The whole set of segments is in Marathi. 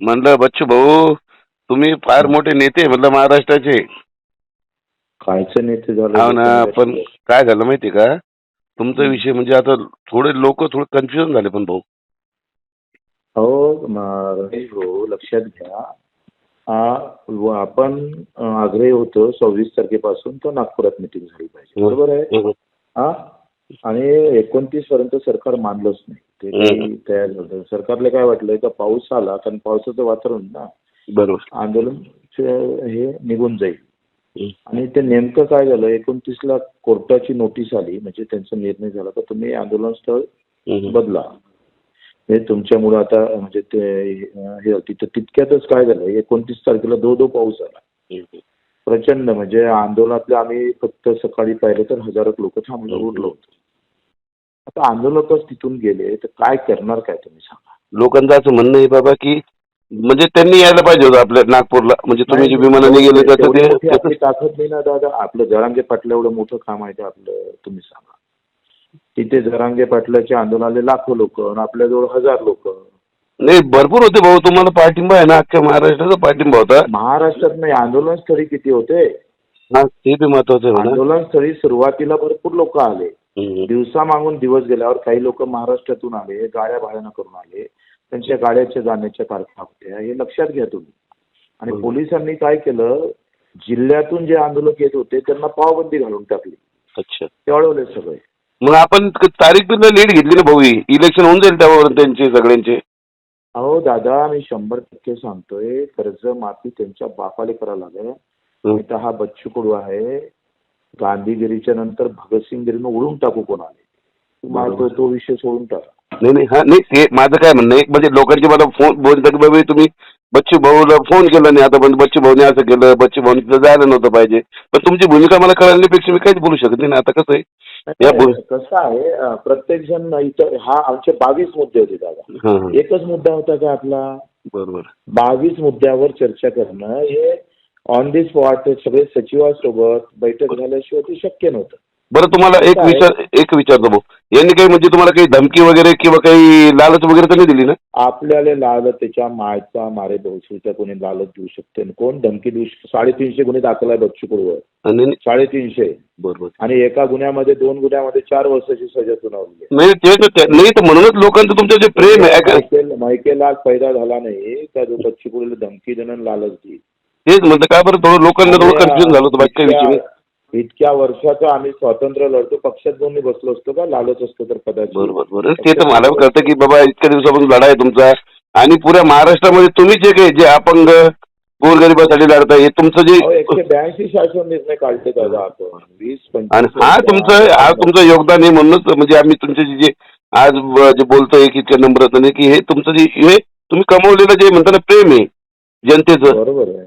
म्हणलं बच्चू भाऊ तुम्ही फार मोठे नेते म्हणलं महाराष्ट्राचे. कायचं नेते झालं? हो ना पण काय झालं माहितीये का? तुमचा विषय म्हणजे आता थोडे लोक थोडे कन्फ्युजन झाले पण भाऊ. हो रमेश भाऊ लक्षात घ्या. आपण आग्रही होतो सव्वीस तारखेपासून तर नागपुरात मिटिंग झाली पाहिजे. बरोबर आहे. हा आणि एकोणतीस पर्यंत सरकार मानलंच नाही. ते तयार झालं सरकारला काय वाटलं का पाऊस आला कारण पावसाचं वातावरण ना बरोबर. आंदोलन हे निघून जाईल. आणि ते नेमकं काय झालं एकोणतीसला कोर्टाची नोटीस आली म्हणजे त्यांचा निर्णय झाला का तुम्ही आंदोलन स्थळ. बदला. हे तुमच्यामुळे आता म्हणजे ते हे तिथं तितक्यातच काय झालं एकोणतीस तारखेला दो दो पाऊस आला. प्रचंड म्हणजे आंदोलनातले आम्ही फक्त सकाळी पाहिलं तर हजारो लोक थांबलं उरलो होतो. आता आंदोलकच तिथून गेले तर काय करणार काय तुम्ही सांगा? लोकांचं असं म्हणणं आहे बाबा की म्हणजे त्यांनी यायला पाहिजे होतं आपल्या नागपूरला. म्हणजे तुम्ही जे विमानाने गेले तर तेवढी मोठी ते आपली ताकद नाही ना दादा. आपलं जरांगे पाटलं एवढं मोठं काम आहे ते आपलं तुम्ही सांगा. तिथे जरांगे पाटलाच्या आंदोलनाले लाखो लोक आपल्याजवळ हजार लोक. नाही भरपूर होते भाऊ. तुम्हाला पाठिंबा आहे ना? अख्ख्या महाराष्ट्राचा पाठिंबा होता. महाराष्ट्रात नाही आंदोलन स्थळी किती होते? हा ते बी महत्वाचं आहे म्हणा. आंदोलन स्थळी सुरुवातीला भरपूर लोक आले. दिवसा मागून दिवस गेल्यावर काही लोक महाराष्ट्रातून आले गाड्या भाड्यानं करून आले त्यांच्या गाड्याच्या जाण्याच्या तारखा होत्या हे लक्षात घ्या तुम्ही. आणि. पोलिसांनी काय केलं जिल्ह्यातून जे आंदोलक येत होते त्यांना पावबंदी घालून टाकली. अच्छा. ते अडवले सगळे. मग आपण तारीख पण लीड घेतली ना भाऊ इलेक्शन होऊन जाईल त्यावर त्यांचे सगळ्यांचे. अहो दादा मी शंभर टक्के सांगतोय कर्ज माफी त्यांच्या बापाले करायला लागेल. हा बच्चू कडू आहे. गांधीगिरीच्या नंतर भगतसिंगगिरीनं उडून टाकू कोणाले? तुम्हाला तो तो विषय सोडून टाका. नाही नाही हा नाही ते माझं काय म्हणणं आहे? म्हणजे लोकांचे मला फोन बोलतात की बाबा तुम्ही बच्चू भाऊला फोन केला नाही आता पण बच्चू भाऊने असं केलं बच्चू भाऊने तिथं जायला नव्हतं पाहिजे. पण तुमची भूमिका मला कळण्यापेक्षा मी काहीच बोलू शकत नाही ना. आता कसं आहे? या कसं आहे प्रत्येक जण इथं हा आमचे बावीस मुद्दे होते दादा. हा हा. एकच मुद्दा होता का आपला? बरोबर. बावीस मुद्द्यावर चर्चा करणं हे ऑन दी स्पॉट सगळे सचिवासोबत बैठक झाल्याशिवाय ते शक्य नव्हतं. बरं तुम्हाला एक काय? विचार एक विचारतो भाऊ यांनी काही म्हणजे तुम्हाला काही धमकी वगैरे किंवा काही लालच वगैरे तर नाही दिली ना? आपल्याला लाल त्याच्या मायचा मारे बहुशीचा कोणी लालच देऊ शकते आणि कोण? धमकी देऊ शकतो. साडेतीनशे गुन्हे दाखल आहे बच्चू कडूवर आणि साडेतीनशे. बरोबर आणि एका गुन्ह्यामध्ये दोन गुन्ह्यामध्ये चार वर्षाची सजा सुनावली आहे. नाही ते तर नाही तर म्हणूनच लोकांचं तुमचं जे प्रेम आहे ऐका- मायकेल मायकेल आज पैदा झाला नाही. त्या जो बच्चू कडूला धमकी देणं आणि लालच देईल. तेच म्हणतं काय बरं थोडं लोकांना थोडं कन्फ्युजन झालं होतं बाकी काही नाही. इतक्या- वर्षाचं आम्ही स्वातंत्र्य लढतो पक्षात जाऊन मी बसलो असतो का? लालच असतो तर कदाचित. बरोबर ते तर मला कळतं की बाबा इतक्या दिवसापासून लढा आहे तुमचा. आणि पुऱ्या महाराष्ट्रामध्ये तुम्ही जे काही जे अपंग गोरगरिबासाठी लढताय हे तुमचं जे अहो, एकशे ब्याऐंशी शासन निर्णय काढते दादा आपण. वीस आणि पंचवीस हा तुमचं हा तुमचं योगदान आहे म्हणूनच म्हणजे आम्ही तुमचे जे- जे आज ब- जे बोलतोय की इतक्या नम्रतेने की हे तुमचं जे हे तुम्ही कमवलेलं जे म्हणता ना प्रेम आहे जनतेचं. बरोबर आहे.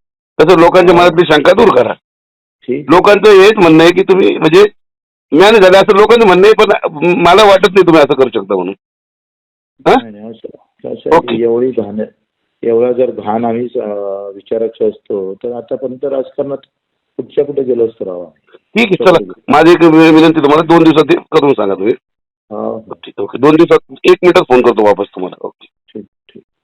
तसं लोकांच्या मनातली शंका दूर करा. लोकांचं हेच म्हणणं आहे की तुम्ही म्हणजे ज्ञान झालं असं लोकांचं म्हणणं आहे पण मला वाटत नाही तुम्ही असं करू शकता म्हणून. हा? एवढी घाण एवढा जर घाण आम्ही विचारायचं असतो तर आतापर्यंत राजकारणात कुठच्या कुठे गेलो असतो राव. ठीक आहे चला. माझी एक विनंती तुम्हाला दोन दिवसात करून सांगा तुम्ही. हा. ओके. दोन दिवसात एक मिनिटात फोन करतो वापस तुम्हाला. ओके.